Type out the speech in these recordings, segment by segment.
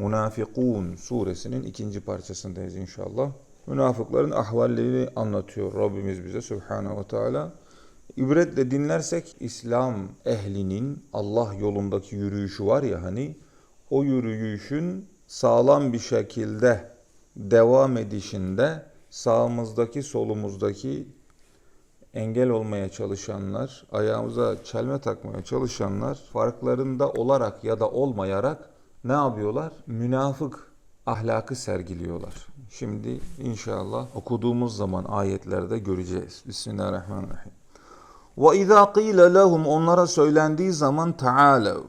Münafikun suresinin ikinci parçasındayız inşallah. Münafıkların ahvallerini anlatıyor Rabbimiz bize Subhanahu ve Teala. İbretle dinlersek İslam ehlinin Allah yolundaki yürüyüşü var ya hani o yürüyüşün sağlam bir şekilde devam edişinde sağımızdaki solumuzdaki engel olmaya çalışanlar, ayağımıza çelme takmaya çalışanlar farklarında olarak ya da olmayarak ne yapıyorlar? Münafık ahlakı sergiliyorlar. Şimdi inşallah okuduğumuz zaman ayetlerde göreceğiz. Bismillahirrahmanirrahim. Ve izâ qîle lehum onlara söylendiği zaman taalev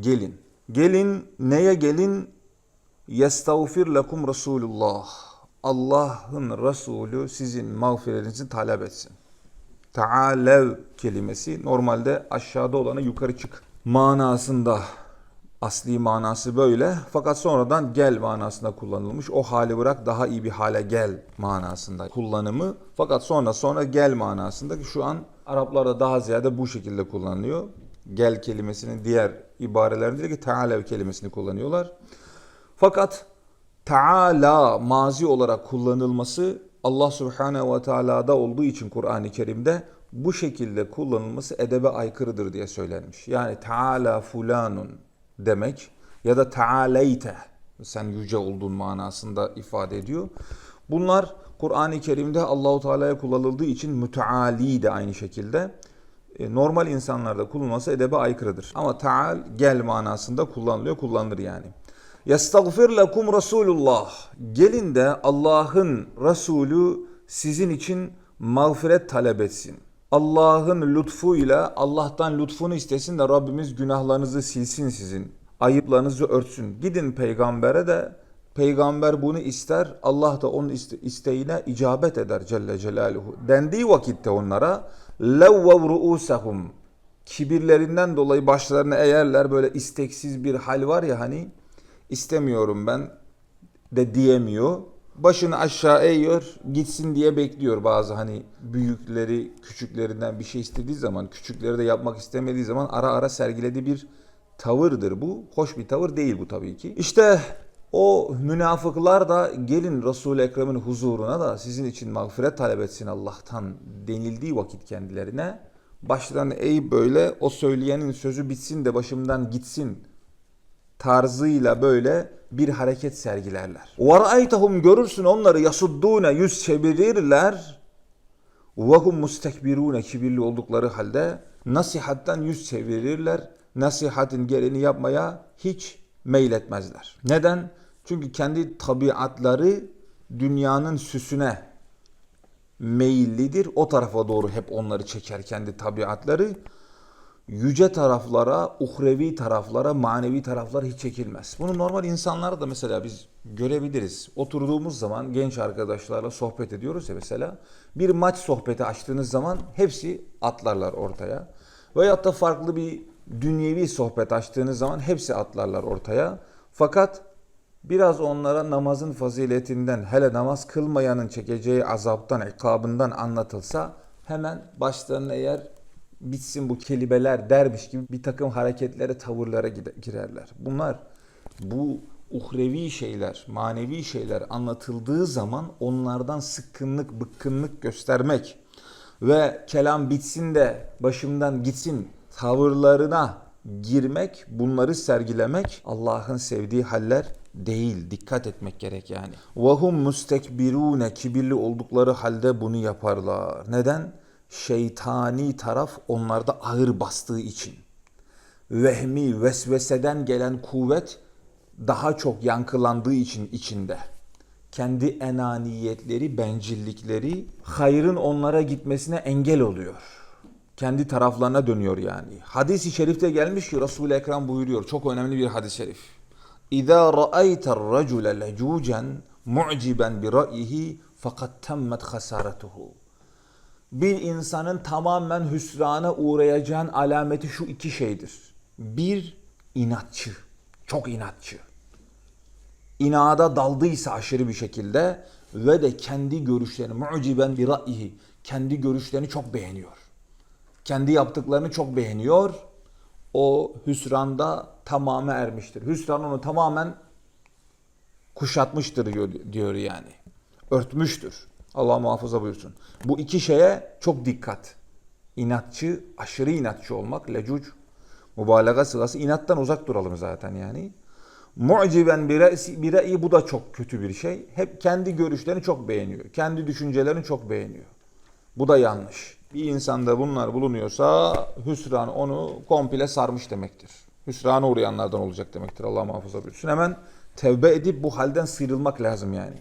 gelin. Gelin neye gelin? Yestağfir lekum Resulullah. Allah'ın Resulü sizin mağfiretinizi talep etsin. Taalev kelimesi normalde aşağıda olanı yukarı çık manasında asli manası böyle fakat sonradan gel manasında kullanılmış. O hali bırak daha iyi bir hale gel manasında kullanımı fakat sonra sonra gel manasında ki şu an Araplarda daha ziyade bu şekilde kullanılıyor. Gel kelimesinin diğer ibarelerinde ki taalev kelimesini kullanıyorlar. Fakat Taala mazi olarak kullanılması Allah Subhanahu ve Teala'da olduğu için Kur'an-ı Kerim'de bu şekilde kullanılması edebe aykırıdır diye söylenmiş. Yani Taala fulanun demek ya da Taaleyte sen yüce olduğun manasında ifade ediyor. Bunlar Kur'an-ı Kerim'de Allahu Teala'ya kullanıldığı için müteali de aynı şekilde e, normal insanlarda kullanılması edebe aykırıdır. Ama taal gel manasında kullanılıyor, kullanılır yani. Yestagfir lekum Resulullah. Gelin de Allah'ın Resulü sizin için mağfiret talep etsin. Allah'ın lütfuyla Allah'tan lütfunu istesin de Rabbimiz günahlarınızı silsin sizin. Ayıplarınızı örtsün. Gidin peygambere de peygamber bunu ister. Allah da onun iste- isteğine icabet eder Celle Celaluhu. Dendiği vakitte onlara levvev ru'usahum kibirlerinden dolayı başlarını eğerler böyle isteksiz bir hal var ya hani istemiyorum ben de diyemiyor. Başını aşağı eğiyor, gitsin diye bekliyor bazı hani büyükleri küçüklerinden bir şey istediği zaman, küçükleri de yapmak istemediği zaman ara ara sergilediği bir tavırdır bu. Hoş bir tavır değil bu tabii ki. İşte o münafıklar da gelin Resul-i Ekrem'in huzuruna da sizin için mağfiret talep etsin Allah'tan denildiği vakit kendilerine başlarını eğip böyle o söyleyenin sözü bitsin de başımdan gitsin tarzıyla böyle bir hareket sergilerler. وَرَأَيْتَهُمْ görürsün onları yasuddune yüz çevirirler. وَهُمْ mustekbirune kibirli oldukları halde nasihattan yüz çevirirler. Nasihatin gereğini yapmaya hiç meyletmezler. Neden? Çünkü kendi tabiatları dünyanın süsüne meyillidir. O tarafa doğru hep onları çeker kendi tabiatları yüce taraflara, uhrevi taraflara, manevi taraflara hiç çekilmez. Bunu normal insanlara da mesela biz görebiliriz. Oturduğumuz zaman genç arkadaşlarla sohbet ediyoruz ya mesela. Bir maç sohbeti açtığınız zaman hepsi atlarlar ortaya. Veyahut da farklı bir dünyevi sohbet açtığınız zaman hepsi atlarlar ortaya. Fakat biraz onlara namazın faziletinden hele namaz kılmayanın çekeceği azaptan, ikabından anlatılsa hemen başlarına eğer bitsin bu kelibeler dermiş gibi bir takım hareketlere, tavırlara girerler. Bunlar bu uhrevi şeyler, manevi şeyler anlatıldığı zaman onlardan sıkkınlık, bıkkınlık göstermek ve kelam bitsin de başımdan gitsin tavırlarına girmek, bunları sergilemek Allah'ın sevdiği haller değil. Dikkat etmek gerek yani. Vahum mustekbirune kibirli oldukları halde bunu yaparlar. Neden? Şeytani taraf onlarda ağır bastığı için. Vehmi, vesveseden gelen kuvvet daha çok yankılandığı için içinde. Kendi enaniyetleri, bencillikleri hayrın onlara gitmesine engel oluyor. Kendi taraflarına dönüyor yani. Hadis-i şerifte gelmiş ki Resul-i Ekrem buyuruyor. Çok önemli bir hadis-i şerif. Ra'ayta ar-racule lecucen mu'ciben bi ra'yihi fakat temmet hasaretuhu. Bir insanın tamamen hüsrana uğrayacağın alameti şu iki şeydir. Bir, inatçı. Çok inatçı. İnada daldıysa aşırı bir şekilde ve de kendi görüşlerini mu'ciben bir ra'yihi kendi görüşlerini çok beğeniyor. Kendi yaptıklarını çok beğeniyor. O hüsranda tamamı ermiştir. Hüsran onu tamamen kuşatmıştır diyor, yani. Örtmüştür. Allah muhafaza buyursun. Bu iki şeye çok dikkat. İnatçı, aşırı inatçı olmak, lecuc, mübalağa sırası inattan uzak duralım zaten yani. Mu'ciben bir re'si- bir re'yi bu da çok kötü bir şey. Hep kendi görüşlerini çok beğeniyor. Kendi düşüncelerini çok beğeniyor. Bu da yanlış. Bir insanda bunlar bulunuyorsa hüsran onu komple sarmış demektir. Hüsrana uğrayanlardan olacak demektir. Allah muhafaza buyursun. Hemen tevbe edip bu halden sıyrılmak lazım yani.